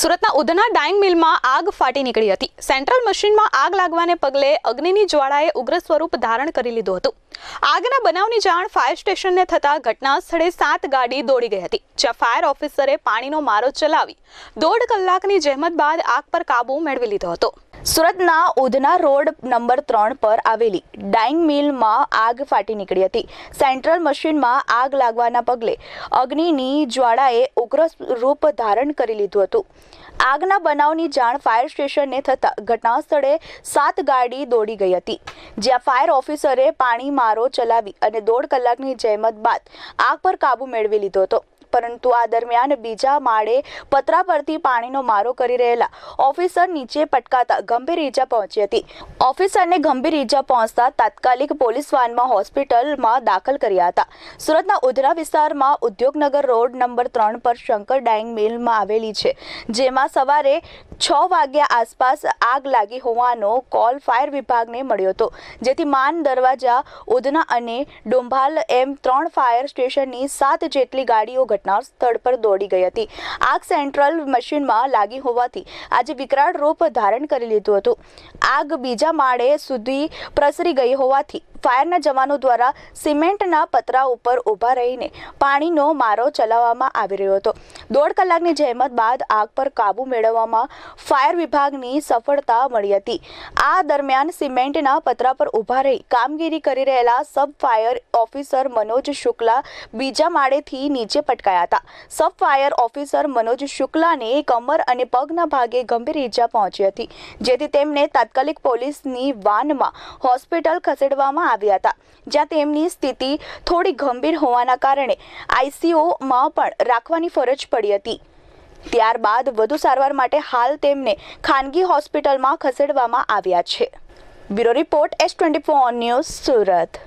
સુરતના ઉધના ડાઇંગ મિલમાં આગ ફાટી નીકળી હતી. સેન્ટ્રલ મશીનમાં આગ લાગવાને પગલે અગ્નિની જ્વાળાએ ઉગ્ર સ્વરૂપ ધારણ કરી લીધું હતું. આગના બનાવની જાણ ફાયર સ્ટેશનને થતાં ઘટના સ્થળે સાત ગાડી દોડી ગઈ હતી, જ્યાં ફાયર ઓફિસરે પાણીનો મારો ચલાવી દોઢ કલાકની જહેમત બાદ આગ પર કાબૂ મેળવી લીધો હતો. સુરતના ઉધના રોડ નંબર ત્રણ પર આવેલી ડાઇંગ મિલમાં આગ ફાટી નીકળી હતી. સેન્ટ્રલ મશીનમાં આગ લાગવાના પગલે અગ્નિની જ્વાળાએ ઉગ્ર રૂપ ધારણ કરી લીધું હતું. આગના બનાવની જાણ ફાયર સ્ટેશનને થતાં ઘટના સ્થળે સાત ગાડી દોડી ગઈ હતી. જ્યાં ફાયર ઓફિસરે પાણી મારો ચલાવી અને દોઢ કલાકની જહેમત બાદ આગ પર કાબૂ મેળવી લીધો હતો. પરંતુ આ દરમિયાન બીજા માળે પતરા પરથી પાણીનો મારો કરી રહેલા ઓફિસર નીચે પટકાતા ગંભીર ઈજા પહોંચી હતી. ઓફિસરને ગંભીર ઈજા પહોંચતા તાત્કાલિક પોલીસ વાનમાં હોસ્પિટલમાં દાખલ કર્યા હતા. સુરતના ઉધરા વિસ્તારમાં ઉદ્યોગનગર રોડ નંબર ત્રણ પર શંકર ડાઇંગ મિલમાં આવેલી છે, જેમાં સવારે છ વાગ્યા આસપાસ આગ લાગી હોવાનો કોલ ફાયર વિભાગને મળ્યો હતો, જેથી માન દરવાજા ઉધના અને ડુંભાલ એમ ત્રણ ફાયર સ્ટેશનની સાત જેટલી ગાડીઓ ઘટના સ્થળ પર દોડી ગઈ હતી. આગ સેન્ટ્રલ મશીનમાં લાગી હોવાથી આજે વિકરાળ રૂપ ધારણ કરી લીધું હતું. આગ બીજા માળે સુધી પ્રસરી ગઈ હોવાથી ફાયરના જવાનો દ્વારા સિમેન્ટના પતરા ઉપર ઊભા રહીને પાણીનો મારો ચલાવવામાં આવી રહ્યો હતો. દોઢ કલાકની જહેમત બાદ આગ પર કાબૂ મેળવવામાં ફાયર વિભાગની સફળતા મળી હતી. આ દરમિયાન સિમેન્ટના પતરા પર ઊભા રહી કામગીરી કરી રહેલા sub fire officer Manoj Shukla બીજા માળેથી નીચે પટકાયા હતા. સબ ફાયર ઓફિસર મનોજ શુક્લાને કમર અને પગના ભાગે ગંભીર ઈજા પહોંચી હતી, જેથી તેમને તાત્કાલિક પોલીસની વાનમાં હોસ્પિટલ ખસેડવામાં આવ્યા હતા, જ્યાં તેમની સ્થિતિ થોડી ગંભીર હોવાના કારણે આઈસીયુમાં પણ રાખવાની ફરજ પડી હતી. ત્યારબાદ વધુ સારવાર માટે હાલ તેમને ખાનગી હોસ્પિટલમાં ખસેડવામાં આવ્યા છે. Bureau report S twenty four news Surat.